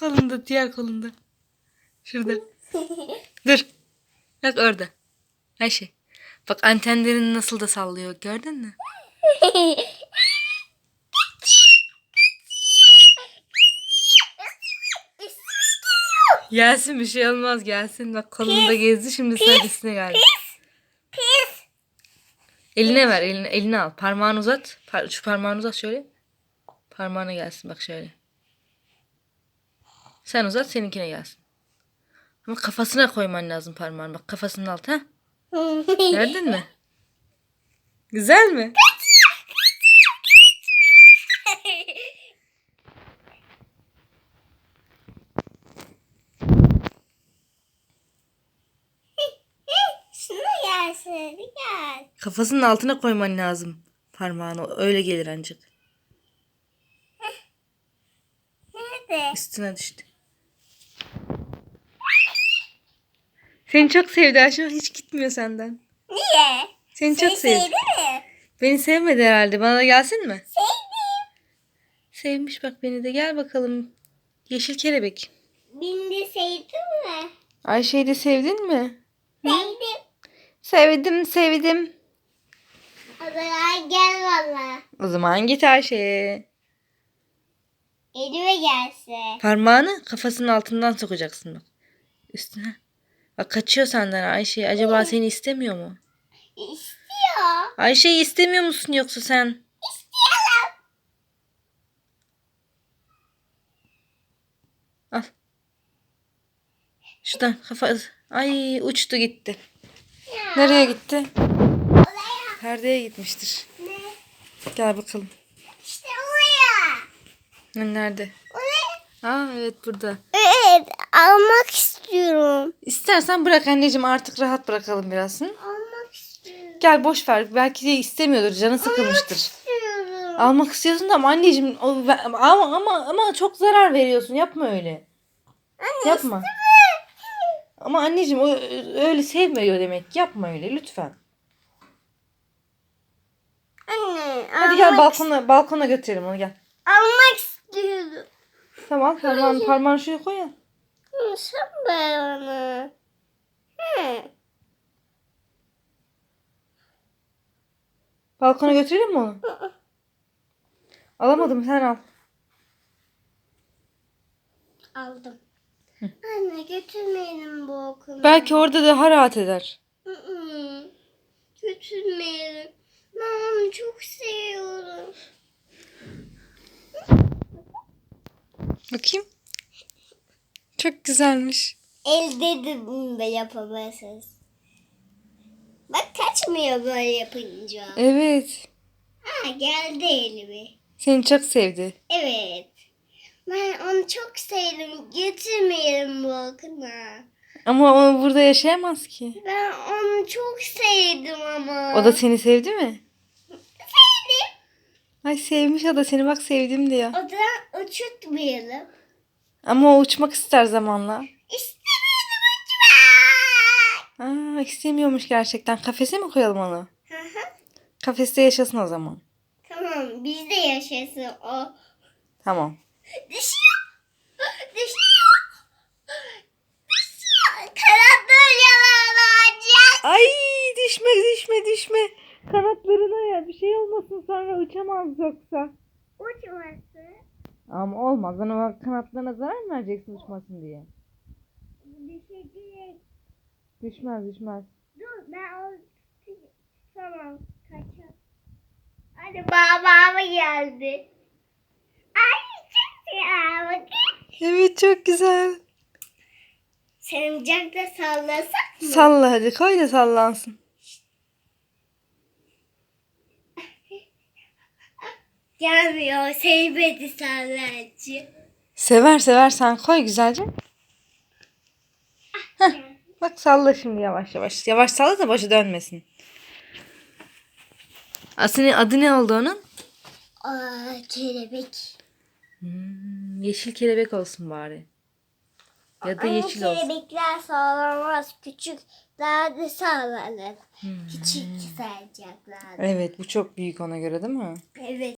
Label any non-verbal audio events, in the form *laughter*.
Kolunda diğer kolunda. Şurada. *laughs* Dur. Bak orada. Ayşe. Bak antenlerini nasıl da sallıyor gördün mü? Gelsin bir şey olmaz gelsin. Bak kolunda gezdi şimdi sen üstüne geldi. Eline ver eline, eline al. Parmağını uzat. Par- şu parmağını uzat şöyle. Parmağına gelsin bak şöyle. Sen uzat seninkine gelsin. Ama kafasına koyman lazım parmağını. Bak kafasının altı ha. *laughs* Gördün mü? Güzel mi? Gelsin. Gel. Kafasının altına koyman lazım parmağını. Öyle gelir ancak. Nerede? Üstüne düştü. Seni çok sevdi Ayşe. Hiç gitmiyor senden. Niye? Seni çok Seni sevdi. sevdi mi? Beni sevmedi herhalde. Bana da gelsin mi? Sevdim. Sevmiş bak beni de. Gel bakalım. Yeşil kelebek. Bindi sevdin mi? Ayşe'yi de sevdin mi? Sevdim. Sevdim, sevdim. O zaman gel valla. O zaman git Ayşe'ye. Elime gelse. Parmağını kafasının altından sokacaksın bak. Üstüne. Bak kaçıyor senden Ayşe. Acaba seni istemiyor mu? İstiyor. Ayşe'yi istemiyor musun yoksa sen? İstiyorum. Al. Şuradan kafa... Ay uçtu gitti. Nereye gitti? Oraya. Perdeye gitmiştir. Ne? Gel bakalım. İşte oraya. Nerede? Oraya. Aa evet burada. Evet. Almak istiyorum. İstersen bırak anneciğim artık rahat bırakalım biraz. Hı? Almak istiyorum. Gel boş ver. Belki de istemiyordur. Canı sıkılmıştır. İstiyorum. Almak istiyorsun da ama anneciğim o, ama ama ama çok zarar veriyorsun. Yapma öyle. Anne Yapma. Ama anneciğim o öyle sevmiyor demek. ki. Yapma öyle lütfen. Anne. Hadi gel balkona balkona götürelim onu gel. Almak istiyorum. Tamam parmağını parmağını şuraya koy ya. Hı, Sen onu. Hı. Balkona götürelim mi onu? Alamadım sen al. Aldım. Anne götürmeyelim bu okulu. Belki orada daha rahat eder. Hı hı. Götürmeyelim. Ben onu çok seviyorum. Bakayım. Çok güzelmiş. Elde de yapamazsınız. Bak kaçmıyor böyle yapınca. Evet. Ha geldi elime. Seni çok sevdi. Evet. Ben onu çok sevdim. Getirmeyelim bu okula. Ama o burada yaşayamaz ki. Ben onu çok sevdim ama. O da seni sevdi mi? sevdim. Ay sevmiş o da seni bak sevdim diyor. O da uçurtmayalım. Ama o uçmak ister zamanla. İstemiyorum uçmak. Aa, istemiyormuş gerçekten. Kafese mi koyalım onu? Hı hı. Kafeste yaşasın o zaman. tamam bizde yaşasın o. Tamam. Düşüyor. Düşüyor. Düşüyor. Kanatları yalanacak. Ay düşme düşme düşme. Kanatlarına ya bir şey olmasın sonra uçamaz yoksa. Uçması. Ama olmaz. Ona kanatlarına zarar mı vereceksin uçmasın diye? Düşecek. Düşmez düşmez. Dur ben o tamam kaçar. Hadi babama geldi. Ay çok bakın. Evet çok güzel. Salıncakta sallasak mı? Salla hadi koy da sallansın. Gelmiyor sevmedi sallancı. Sever sever sen koy güzelce. Heh, bak salla şimdi yavaş yavaş. Yavaş salla da başı dönmesin. Aslında adı ne oldu onun? Aa kelebek. Hmm, yeşil kelebek olsun bari. Ya da Ama yeşil olsun. kelebekler sağlamaz. Küçük daha da sağlanır. Hmm. Küçük salıncaklar. Evet bu çok büyük ona göre değil mi? Evet.